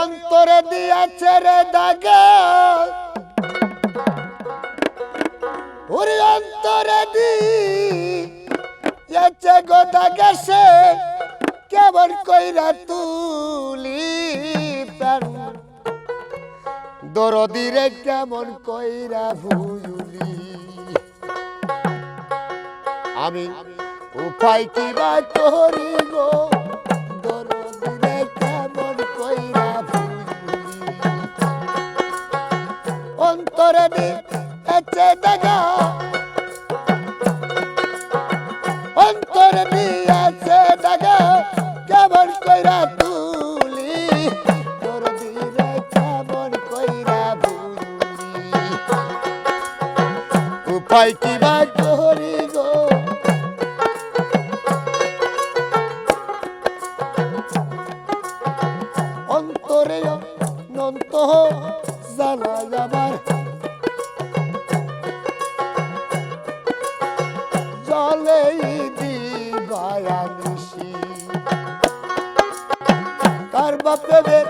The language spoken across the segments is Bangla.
অন্তরে দিয়েছে রে দাগা। অন্তরে দিয়েছে গো দাগা সে। কেমন কইরা তুলি দরদিরে কেমন কইরা ভুলি আমি উপায় কিবা করি গো অন্তরে দিয়েছে দাগা। অন্তরে দিয়েছে দাগা, কেমন কইরা তুলি? দরদিরে কেমন কইরা ভুলি? উপায় করি গো? অন্তরে জানা যাবার কার বাপের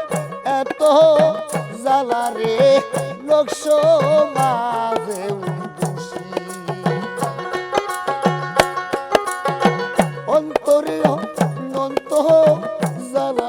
এত জ্বালা রে লোক সমাজে অন্তরে অনন্ত জ্বালা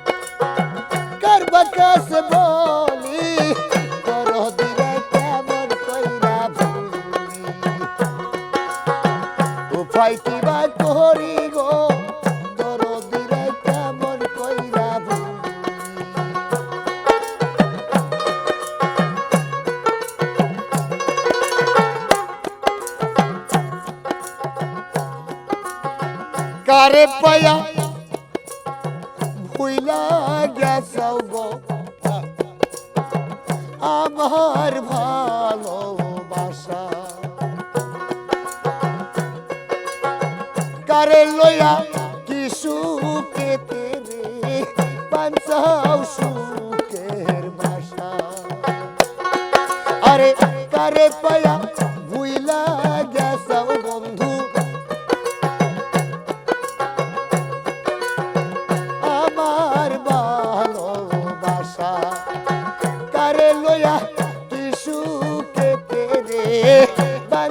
কে মুছাবে রে আরে ও ওই আমার কাঙ্গালে দয়া দয়া, দয়া। কে মুছাবে চোখের পানি কার বাকাছে বলি করো দিলে গো। আমার ভালোবাসা। কারে লইয়া কি সুখে তেরে পাঞ্চাও সুখের বাসা। আরে কারে পায়া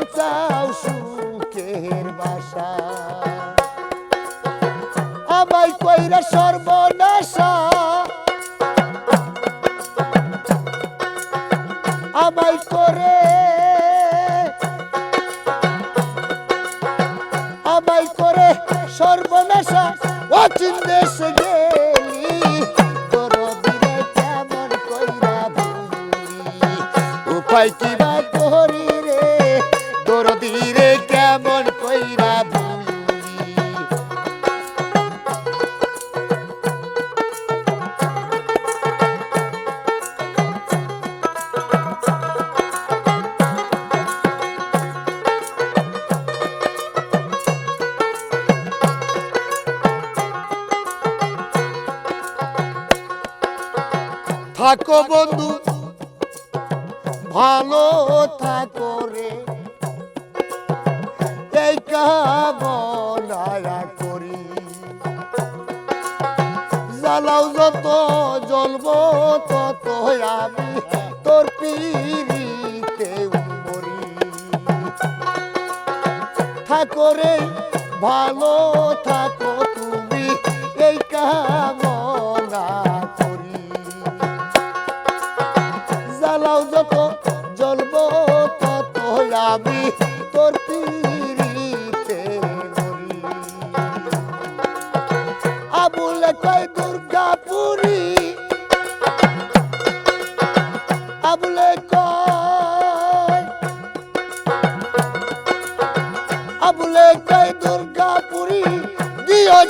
বাঞ্চাও সুখের বাসা। আমায় কইরা সর্বনাশা। আমায় করে। আমায় করে সর্বনাশা। অচিন দেশে তোর কেমন কইরা উপায় কিবা থাকো বন্ধু। ভালো থাকো রে। এই কামনা করি। জ্বালাও যত, জ্বলব তত আমি তোর পিড়িতে মরি থাকো রে, ভালো থাকো।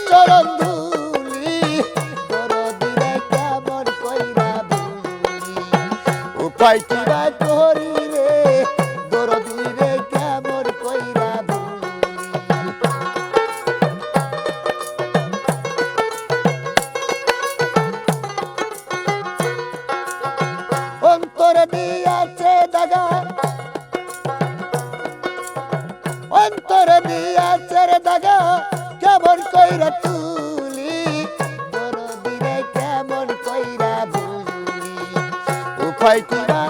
চরণ ধুলি দরদিরে কেমন কইরা উপায় কি কেমন কইরা তুলি? বড় দিনে কেমন কইরা ভুলি উপায় কি বা করি রে